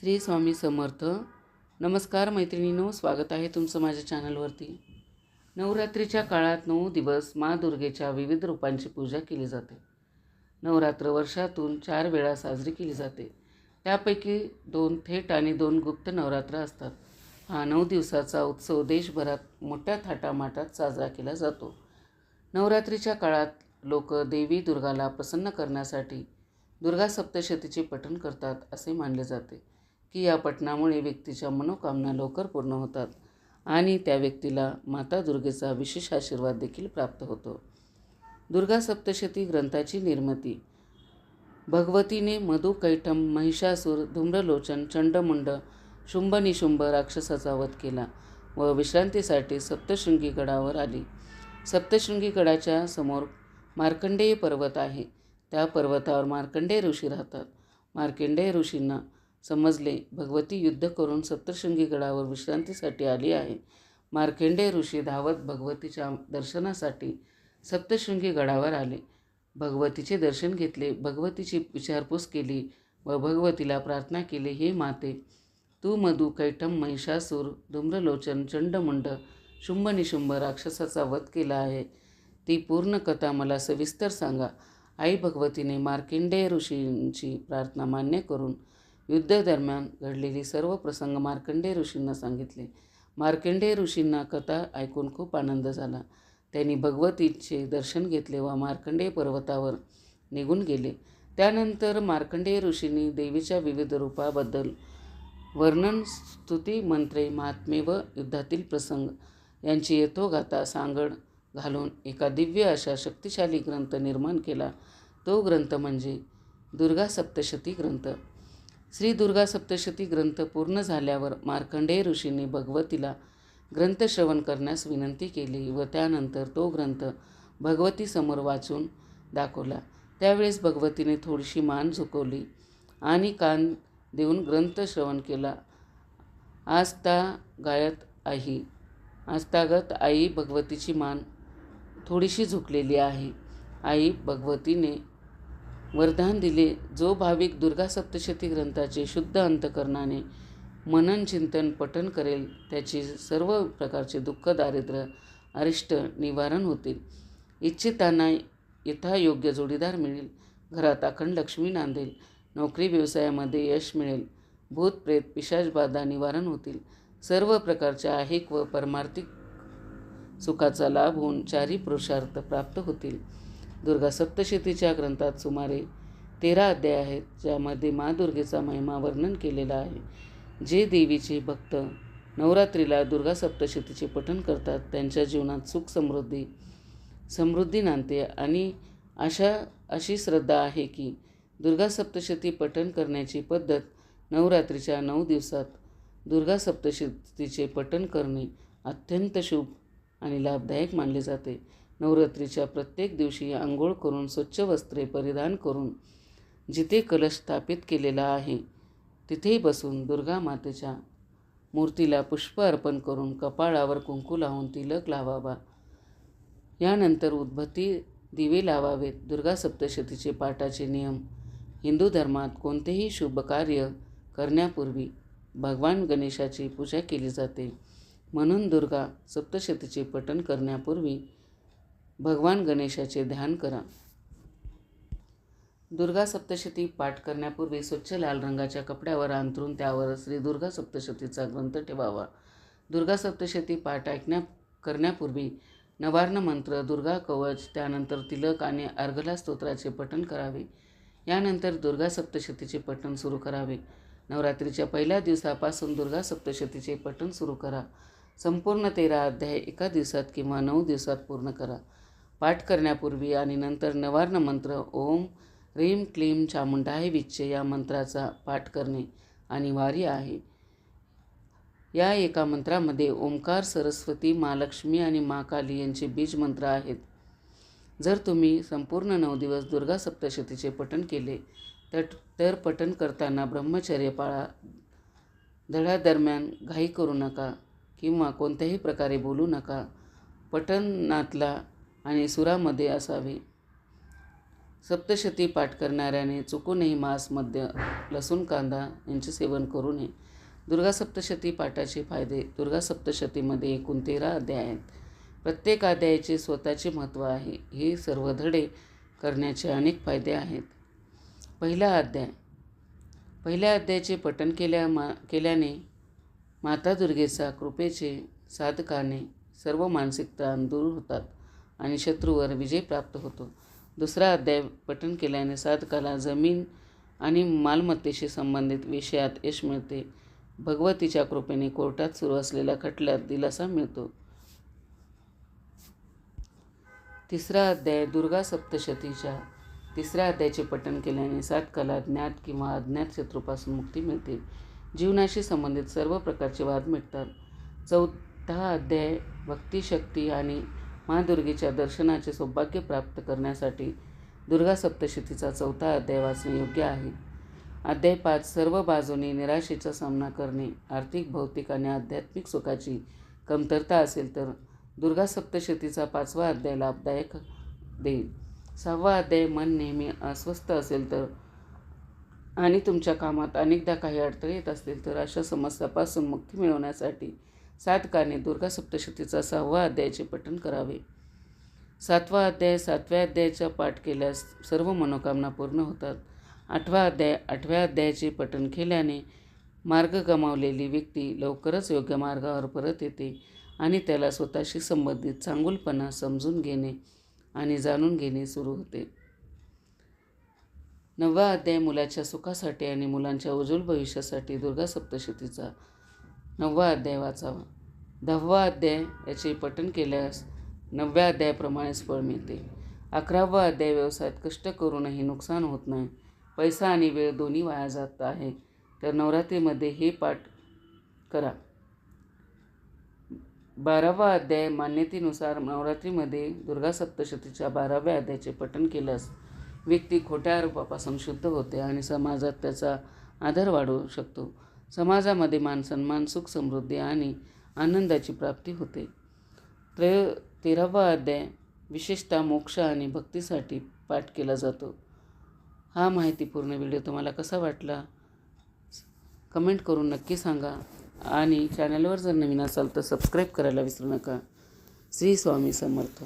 श्री स्वामी समर्थ. नमस्कार मैत्रिणींनो स्वागत आहे तुमचं माझ्या चॅनलवरती. नवरात्रीच्या काळात नऊ दिवस मा दुर्गेच्या विविध रूपांची पूजा केली जाते. नवरात्र वर्षातून चार वेळा साजरी केली जाते. त्यापैकी दोन थेट आणि दोन गुप्त नवरात्र असतात. हा नऊ दिवसाचा उत्सव देशभरात मोठ्या थाटामाटात साजरा केला जातो. नवरात्रीच्या काळात लोक देवी दुर्गाला प्रसन्न करण्यासाठी दुर्गा सप्तशतीचे पठण करतात असे मानले जाते. की या पठणामुळे व्यक्तीच्या मनोकामना लवकर पूर्ण होतात आणि त्या व्यक्तीला माता दुर्गेचा विशेष आशीर्वाद देखील प्राप्त होतो. दुर्गा सप्तशती ग्रंथाची निर्मिती. भगवतीने मधु कैठम महिषासूर धूम्रलोचन चंडमुंड शुंभ निशुंभ राक्षसाचा वध केला व विश्रांतीसाठी सप्तशृंगी गडावर आली. सप्तशृंगी गडाच्या समोर मार्कंडेय पर्वत आहे. त्या पर्वतावर मार्कंडेय ऋषी राहतात. मार्कंडेय ऋषींना समजले. भगवती युद्ध करून सप्तशृंगी गडावर विश्रांतीसाठी आली आहे. मार्कंडेय ऋषी धावत भगवतीच्या दर्शनासाठी सप्तशृंगी गडावर आले. भगवतीचे दर्शन घेतले. भगवतीची विचारपूस केली व भगवतीला प्रार्थना केली हे माते तू मधु कैठम महिषासूर धूम्रलोचन चंडमुंड शुंभ निशुंभ राक्षसाचा वध केला आहे. ती पूर्ण कथा मला सविस्तर सांगा. आई भगवतीने मार्कंडेय ऋषींची प्रार्थना मान्य करून युद्धादरम्यान घडलेली सर्व प्रसंग मार्कंडेय ऋषींना सांगितले. मार्कंडेय ऋषींना कथा ऐकून खूप आनंद झाला. त्यांनी भगवतीचे दर्शन घेतले व मार्कंडेय पर्वतावर निघून गेले. त्यानंतर मार्कंडेय ऋषींनी देवीच्या विविध रूपाबद्दल वर्णन स्तुती मंत्रे महात्मे व युद्धातील प्रसंग यांची यथोगाथा सांगड घालून एका दिव्य अशा शक्तिशाली ग्रंथ निर्माण केला. तो ग्रंथ म्हणजे दुर्गा सप्तशती ग्रंथ. श्री दुर्गा सप्तशती ग्रंथ पूर्ण झाल्यावर मार्कंडेय ऋषींनी भगवतीला ग्रंथ श्रवण करण्यास विनंती केली व त्यानंतर तो ग्रंथ भगवतीसमोर वाचून दाखवला. त्यावेळेस भगवतीने थोडीशी मान झुकवली आणि कान देऊन ग्रंथ श्रवण केला. आस्ता गायत आई आस्तागत आई भगवतीची मान थोडीशी झुकलेली आहे. आई भगवतीने वरदान दिले. जो भाविक दुर्गा सप्तशती ग्रंथाचे शुद्ध अंतकरणाने मनन चिंतन पठन करेल त्याची सर्व प्रकारचे दुःख दारिद्र्य अरिष्ट निवारण होतील. इच्छितांना यथायोग्य जोडीदार मिळेल. घरात अखंड लक्ष्मी नांदेल. नोकरी व्यवसायामध्ये यश मिळेल. भूत प्रेत पिशाचबाधा निवारण होतील. सर्व प्रकारच्या ऐहिक व परमार्थिक सुखाचा लाभ होऊन चारी पुरुषार्थ प्राप्त होतील. दुर्गा सप्तशतीच्या ग्रंथात सुमारे तेरा अध्याय आहेत ज्यामध्ये मा दुर्गेचा महिमा वर्णन केलेला आहे. जे देवीचे भक्त नवरात्रीला दुर्गा सप्तशतीचे पठण करतात त्यांच्या जीवनात सुख समृद्धी समृद्धी नांदते आणि अशा अशी श्रद्धा आहे की दुर्गा सप्तशती पठण करण्याची पद्धत नवरात्रीच्या नऊ दिवसात दुर्गा सप्तशतीचे पठण करणे अत्यंत शुभ आणि लाभदायक मानले जाते. नवरात्रीच्या प्रत्येक दिवशी आंघोळ करून स्वच्छ वस्त्रे परिधान करून जिथे कलश स्थापित केलेला आहे तिथे बसून दुर्गा मातेच्या मूर्तीला पुष्प अर्पण करून कपाळावर कुंकू लावून तिलक लावावा. यानंतर उद्भती दिवे लावावेत. दुर्गा सप्तशतीचे पाठाचे नियम. हिंदू धर्मात कोणतेही शुभ कार्य करण्यापूर्वी भगवान गणेशाची पूजा केली जाते. म्हणून दुर्गा सप्तशतीचे पठण करण्यापूर्वी भगवान गणेशाचे ध्यान करा. दुर्गा सप्तशती पाठ करण्यापूर्वी स्वच्छ लाल रंगाच्या कपड्यावर अंतरून त्यावर श्री दुर्गा सप्तशतीचा ग्रंथ ठेवावा. दुर्गा सप्तशती पाठ ऐकण्या करण्यापूर्वी नवार्ण मंत्र दुर्गा कवच त्यानंतर तिलक आणि अर्घला स्तोत्राचे पठण करावे. यानंतर दुर्गा सप्तशतीचे पठण सुरू करावे. नवरात्रीच्या पहिल्या दिवसापासून दुर्गा सप्तशतीचे पठण सुरू करा. संपूर्ण तेरा अध्याय एका दिवसात किंवा नऊ दिवसात पूर्ण करा. पाठ करण्यापूर्वी आणि नंतर नवार्ण मंत्र ओम रीम क्लीम चामुंडाय विच्चे या मंत्राचा पाठ करणे अनिवार्य आहे. या एका मंत्रामध्ये ओंकार सरस्वती महालक्ष्मी आणि मा काली यांचे बीज मंत्र आहेत. जर तुम्ही संपूर्ण नऊ दिवस दुर्गा सप्तशतीचे पठण केले तर तर पठण करताना ब्रह्मचर्य पाळा धड्यादरम्यान घाई करू नका किंवा कोणत्याही प्रकारे बोलू नका. पठणातला आणि सुरामध्ये असावे. सप्तशती पाठ करणाऱ्याने चुकूनही मांस मद्य लसूण कांदा यांचे सेवन करू नये. दुर्गा सप्तशती पाठाचे फायदे दुर्गा सप्तशतीमध्ये एकूण तेरा अध्याय आहेत. प्रत्येक अध्यायाचे स्वतःचे महत्त्व आहे. हे सर्व धडे करण्याचे अनेक फायदे आहेत. पहिला अध्याय. पहिल्या अध्यायाचे पठण केल्या मा केल्याने माता दुर्गेचा कृपेचे साधकाने सर्व मानसिक ताण दूर होतात. आणि शत्रूवर विजय प्राप्त होतो. दुसरा अध्याय पठण केल्याने साधकाला जमीन आणि मालमत्तेशी संबंधित विषयात यश मिळते. भगवतीच्या कृपेने कोर्टात सुरू असलेल्या खटल्यात दिलासा मिळतो. तिसरा अध्याय दुर्गा सप्तशतीच्या तिसऱ्या अध्यायाचे पठण केल्याने साधकाला ज्ञात किंवा अज्ञात शत्रूपासून मुक्ती मिळते. जीवनाशी संबंधित सर्व प्रकारचे वाद मिटतात. चौथा अध्याय भक्तिशक्ती आणि माँ दुर्गेच्या दर्शनाचे सौभाग्य प्राप्त करण्यासाठी दुर्गा सप्तशतीचा चौथा अध्याय वाचणे योग्य आहे. अध्याय पाच सर्व बाजूनी निराशेचा सामना करणे. आर्थिक भौतिक आणि आध्यात्मिक सुखाची कमतरता असेल तर दुर्गा सप्तशतीचा पाचवा अध्याय लाभदायक देईल. सहावा अध्याय मन नेहमी अस्वस्थ असेल तर आणि तुमच्या कामात अनेकदा काही अडथळे येत असतील तर अशा समस्यापासून मुक्ती मिळवण्यासाठी सातकाने दुर्गा सप्तशतीचा सहावा अध्यायाचे पठण करावे. सातवा अध्याय सातव्या अध्यायाचा पाठ केल्यास सर्व मनोकामना पूर्ण होतात. आठवा अध्याय आठव्या अध्यायाचे पठण केल्याने मार्ग गमावलेली व्यक्ती लवकरच योग्य मार्गावर परत येते आणि त्याला स्वतःशी संबंधित चांगुलपणा समजून घेणे आणि जाणून घेणे सुरू होते. नववा अध्याय मुलाच्या सुखासाठी आणि मुलांच्या उज्ज्वल भविष्यासाठी दुर्गा सप्तशतीचा नववा अध्याय वाचावा. दहावा अध्याय याचे पठण केल्यास नवव्या अध्यायाप्रमाणेच फळ मिळते. अकरावा अध्याय व्यवसायात कष्ट करूनही नुकसान होत नाही. पैसा आणि वेळ दोन्ही वाया जात आहे. तर नवरात्रीमध्ये हे पाठ करा. बारावा अध्याय मान्यतेनुसार नवरात्रीमध्ये दुर्गा सप्तशतीच्या बाराव्या अध्यायाचे पठण केल्यास व्यक्ती खोट्या आरोपापासून शुद्ध होते आणि समाजात त्याचा आदर वाढवू शकतो. समाजामध्ये मानसन्मान सुख समृद्धी आणि आनंदाची प्राप्ती होते. त्रय तेरावा अध्याय विशेषतः मोक्ष आणि भक्तीसाठी पाठ केला जातो. हा माहितीपूर्ण व्हिडिओ तुम्हाला कसा वाटला? कमेंट करून नक्की सांगा आणि चॅनलवर जर नवीन असाल तर सबस्क्राईब करायला विसरू नका. श्री स्वामी समर्थ.